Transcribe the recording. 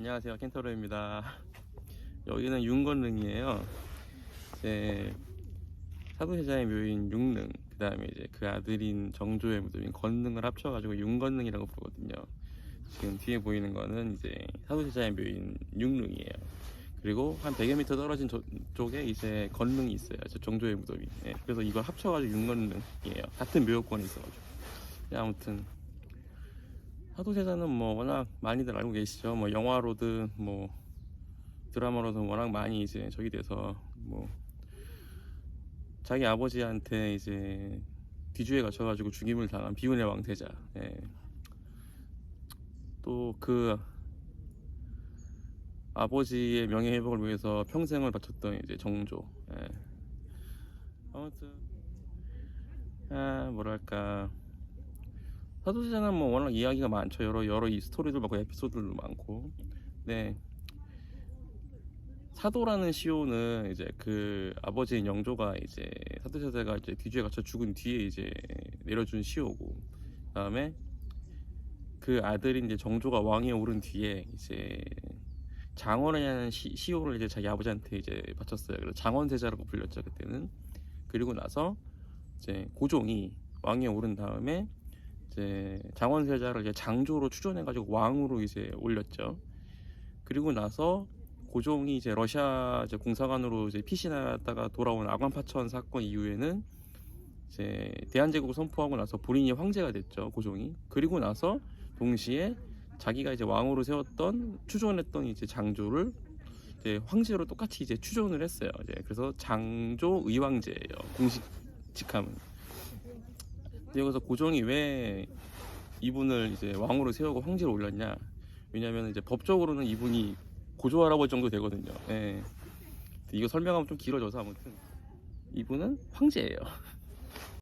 안녕하세요. 켄터로입니다. 여기는 윤건릉이에요. 이제 사도세자의 묘인 육릉 그 다음에 이제 그 아들인 정조의 무덤인 건릉을 합쳐가지고 윤건릉이라고 부르거든요. 지금 뒤에 보이는 거는 이제 사도세자의 묘인 육릉이에요. 그리고 한 100여 미터 떨어진 저- 쪽에 이제 건릉이 있어요. 저 정조의 무덤이. 예, 그래서 이걸 합쳐가지고 윤건릉이에요. 같은 묘역권에 있어가지고. 예, 아무튼 사도세자는 뭐 워낙 많이들 알고 계시죠. 뭐 영화로든 뭐 드라마로든 워낙 많이 이제 저기 돼서 뭐 자기 아버지한테 이제 뒤주에 갇혀가지고 죽임을 당한 비운의 왕세자. 예. 또그 아버지의 명예 회복을 위해서 평생을 바쳤던 이제 정조. 예. 아무튼 아 뭐랄까. 사도세자는 뭐 워낙 이야기가 많죠. 여러 여러 이 스토리들 많고 에피소드도 많고. 네. 사도라는 시호는 이제 그 아버지인 영조가 이제 사도세자가 이제 뒤주에 갇혀 죽은 뒤에 이제 내려준 시호고. 그다음에 그 아들인 이제 정조가 왕위에 오른 뒤에 이제 장원이라는 시, 시호를 이제 자기 아버지한테 이제 바쳤어요. 그래서 장원세자라고 불렸죠 그때는. 그리고 나서 이제 고종이 왕위에 오른 다음에 이제 장원세자를 이제 장조로 추존해가지고 왕으로 이제 올렸죠. 그리고 나서 고종이 이제 러시아 이제 공사관으로 이제 피신하다가 돌아온 아관파천 사건 이후에는 이제 대한제국을 선포하고 나서 본인이 황제가 됐죠 고종이. 그리고 나서 동시에 자기가 이제 왕으로 세웠던 추존했던 이제 장조를 이제 황제로 똑같이 이제 추존을 했어요. 이제 그래서 장조 의왕제예요. 공식 직함은. 여기서 고종이 왜 이분을 이제 왕으로 세우고 황제로 올렸냐? 왜냐면 이제 법적으로는 이분이 고조 할아버지 정도 되거든요. 예. 이거 설명하면 좀 길어져서 아무튼 이분은 황제예요.